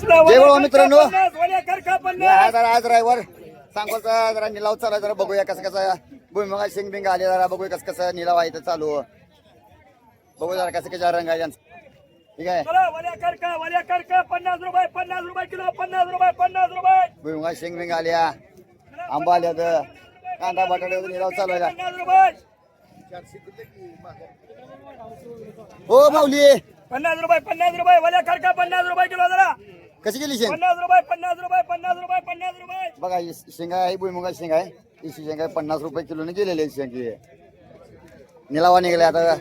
जय बाबा मित्रांनो. आहे जरा आज ड्रायव्हर सांगोलचा जरा निलाव चालू आहे, जरा बघूया कसं कसं भुईमुगा शिंग बिंग आले जरा बघूया कसं कसं निलाव आहे इथं चालू. बघू जरा कसं कसं रंग आहे यांचं. ठीक आहे? पन्नास रुपये पन्नास रुपये किलो पन्नास रुपये पन्नास रुपये. भुईमुगा शिंग बिंग आल्या. आंबा आल्यात कांदा बटाटे निलाव चालू आहे. पन्नास रुपये. हो माऊली. पन्नास रुपये पन्नास रुपये वल्या खडका पन्नास रुपये किलो जरा. कशी गेली शेंग? पन्नास रुपये पन्नास रुपये पन्नास रुपये पन्नास रुपये. बघा ही शेंगा आहे भुईमुगा शेंगा आहे ही शेंगा आहे पन्नास रुपये किलोने गेलेली आहे शेंग. निलावा निघाले आता.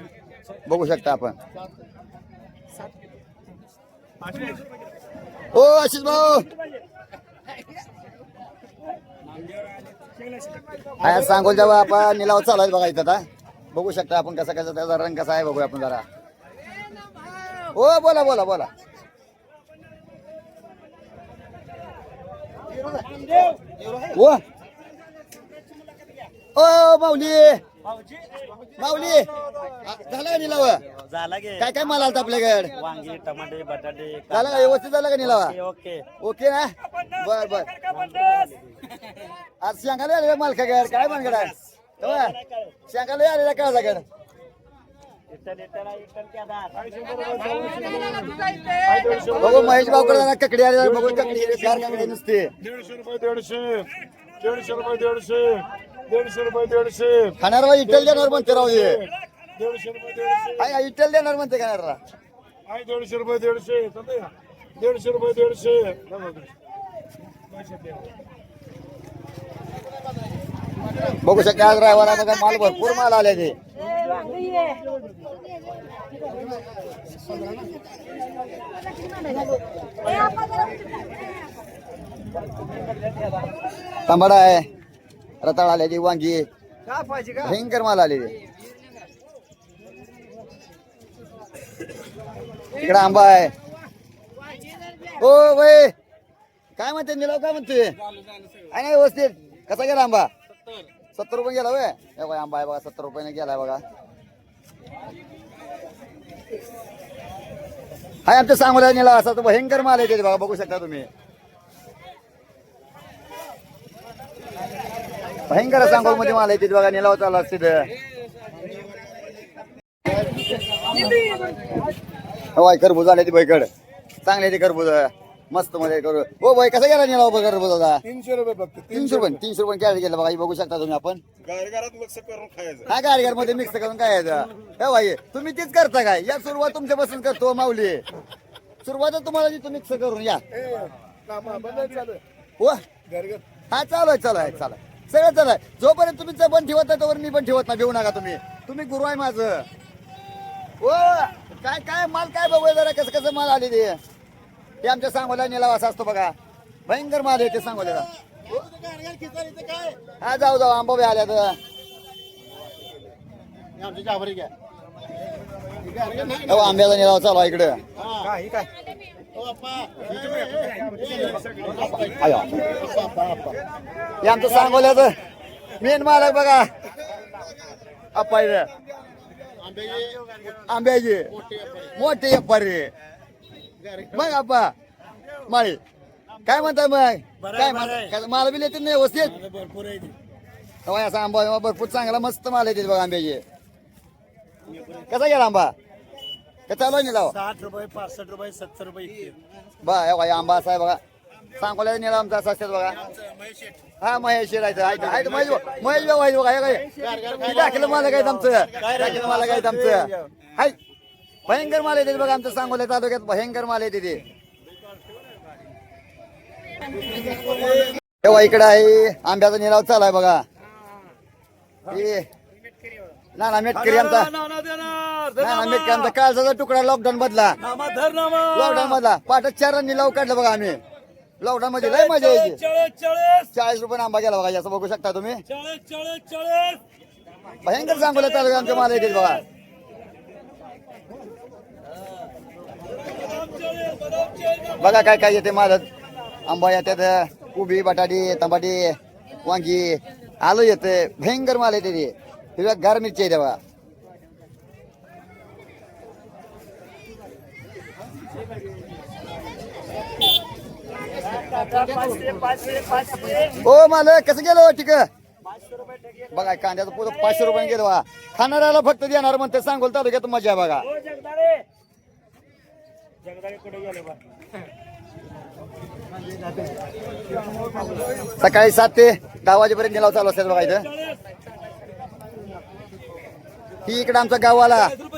बघू शकता आपण. हो आशिष भाऊ. काय सांगोल जेव्हा आपण. निलाव चालू आहे बघा इथं आता. बघू शकता आपण कसा कसा त्याचा रंग कसा आहे बघूया आपण जरा. हो बोला बोला बोला. हो ओ माऊली. माऊली. झालं का निलाव? झाला गे काय काय माल आलता आपल्याकडे? वांगी टमाटे बटाटे झालं का? व्यवस्थित झालं का निलावा? Okay okay. ना? बर बर. आज शेंगाला आले मालकागड काय आहे तेव्हा शेंगाला आलेला. काय जागड इटल इटल इटल क्या दात बघू महेश भाऊकडे ककडी आले बघू ककडी ककडी नुसते. दीडशे रुपये दीडशे. दीडशे रुपये दीडशे. दीडशे रुपये दीडशे. खाणार बा इटल देणार म्हणते राहू दे दीडशे रुपये दीडशे. इटल देणार म्हणते खाणारला. आहे दीडशे रुपये दीडशे? दीडशे रुपये दीडशे. बघू शकता आज बघा माल भरपूर माल आले ते तांबडा आहे. रताळ आल्याची वांगी. भयंकर माल आले ते इकडे आंबा आहे. हो वय. काय म्हणते निलाव काय म्हणते? आहे ना व्यवस्थित. कसा गेला आंबा? सत्तर रुपये गेला वय हे बघा आंबा आहे बघा सत्तर रुपयाने गेलाय बघा. हाय आमच्या सांगोला नेला असा तो भयंकर माल आहे बघा बघू शकता तुम्ही. भयंकर सांगोलमध्ये माल आहे बघा बघा निलाव चालू असते वाय हो, खरबूज आले ते बैकड चांगले ते खरबूज. मस्त मध्ये करू. हो बाई कसा गेला निलाव बघ खरबुजाचा तीनशे रुपये फक्त तीनशे रुपये तीनशे रुपये कॅरेट गेलं बघा हे बघू शकता तुम्ही आपण. गारगारात मिक्स करून खायचं. काय गाडीगारमध्ये मिक्स करून काय? हे बाई तुम्ही तीच करता काय? या सुरुवात तुमच्या बसून करतो माऊली. सुरुवात तुम्हाला मिक्स करून या. हो हा चालू आहे चालू आहे चालू आहे. सगळं चालू आहे. जोपर्यंत तुम्ही पण ठेवत नाही तोवर मी पण ठेवत नाही भिवू नका तुम्ही. तुम्ही गुरु आहे माझं. हो काय काय माल काय बघूया जरा कसं कसं माल आले ते ते आमच्या सांगोला नेला असा असतो बघा. भयंकर माल आहे ते सांगोल्याला. हा जाऊ जाऊ आंबा आल्या तर हो आंब्याचा निलाव चालू इकडं. हे आमचं सांगोल्याचं मेन मालक बघा. अप्पा. आंब्याची. मोठे अप्पारी मग अप्पा माळी. काय म्हणताय मग? काय म्हणताय माल बी येते नाही व्यवस्थित? भरपूर आहे असा आंबा भरपूर चांगला मस्त माल येते बघा आंब्याचे. कसा गेला आंबा? का चालू आहे निलाव? साठ रुपये पासष्ट रुपये सत्तर रुपये. बा हे आंबा असा आहे बघा. सांगोला निला आमचा असा असतात बघा. हा महेश राहायचं महेश महेश भाऊ आहे बघा हे काय? दाखलं मला काय आमचं दाखलं मला काय आमचं. हाय. भयंकर माल येते बघा आमचं सांगोला तालुक्यात भयंकर माल येते ते. तेव्हा इकडे आहे आंब्याचा निलाव चालू आहे बघा. हे. ना ना मेटकरी आमचा. ना ना मेटकरी आमचा काळजाचा तुकडा लॉकडाऊन मधला. लॉकडाऊन मधला पाठच चार निलाव काढलं बघा आम्ही. लॉकडाऊन मध्ये लय मजा यायची. चाळीस रुपये आंबा गेला बघा असं बघू शकता तुम्ही. भयंकर सांगोला चालू आमच्या माल येतील बघा. बघा काय काय येते माल आंबा येतात उभी बटाटी तंबाटी वांगी आलू येते भयंकर माल येते ते हिरव्या गार मिरची आहे तेव्हा. हो पाचशे मालक कसं गेलो हो ठीक पाचशे बघा कांद्याचं पोत पाचशे रुपयाने गेलो खाणाऱ्याला फक्त देणार म्हणते सांगोल तालुक्यात मजा बघा हो जगदाळे जगदाळे कुठे गेले बा सकाळी सात ते दहा वाजेपर्यंत निलाव चालू असतात बघा इथं. ही इकडे आमचा भगवान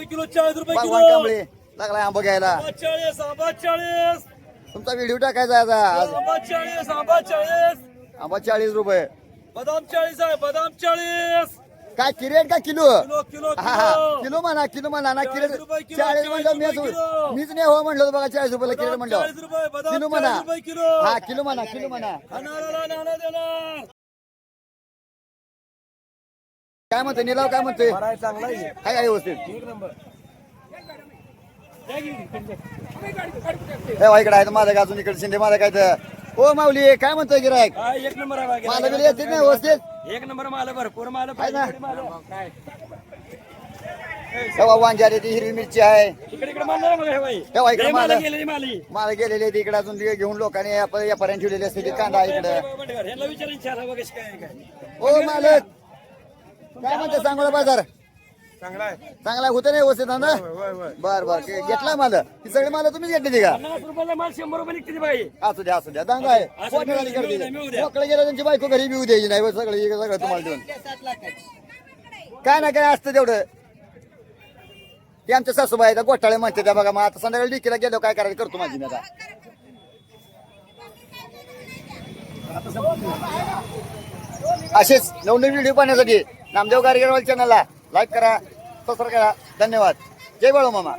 किलो कांबळे लागलाय आंबा घ्यायला. तुमचा व्हिडिओ टाकायचा आहे आता. आज आंबा चाळीस आंबा चाळीस आंबा चाळीस रुपये. बदाम चाळीस आहे बदाम चाळीस. काय किरेट का किलो? किलो किलो हा हा. किलो. किलो म्हणा किलो म्हणा ना किरेट चाळीस म्हणलं मीच. मीच नाही हो म्हणलं बघा चाळीस रुपयाला किरेट म्हणलं. चाळीस रुपये बदाम किलो म्हणा. हा किलो म्हणा किलो म्हणा. काय म्हणते निलाव काय म्हणते काय काय व्यवस्थित. हे इकडे आहे माझं अजून इकडे शिंदे माझं काय तर ओ माऊली काय म्हणतोय गिरायक काय एक नंबर आहे मला बिल येते नाही व्यवस्थित? एक नंबर माल भरपूर माल तेव्हा आली ती हिरवी मिरची आहे इकडे इकडे माल नाही बघा हे बाई तेव्हा इकडे लय माल माल गेलेली माली मला गेलेले ते इकडे अजून ते घेऊन लोकांनी यापर्यंत ठेवलेले असते ते कांदा इकडे बघा कशी काय काय ओ मालक काय म्हणते सांगोला बाजार चांगला आहे. चांगला होतं नाही व्यवस्थित ना बर बर. घेतला माल. ही सगळी माल तुम्हीच घेतली ती का? पन्नास रुपयाला माल शंभर रुपये निघते बाई. असू द्या असू द्या. दांगा आहे. असं कोण. मोकळे गेलं त्यांची बायको घरी बिऊ द्यायची नाही. सगळं सगळं तुम्हाला देऊन. काय ना काय असतं तेवढं. ते आमच्या सासूबाई आहेत, गोठाळे म्हणते त्या बघा. मग आता संध्याकाळी डिकीला गेलो काय करायचं करतो माझी मी आता. असेच नवनवीन व्हिडिओ पाहण्यासाठी नामदेव गारगेवाल चॅनलला लाईक करा. सबस्क्राईब करा. धन्यवाद. जय बाळू मामा.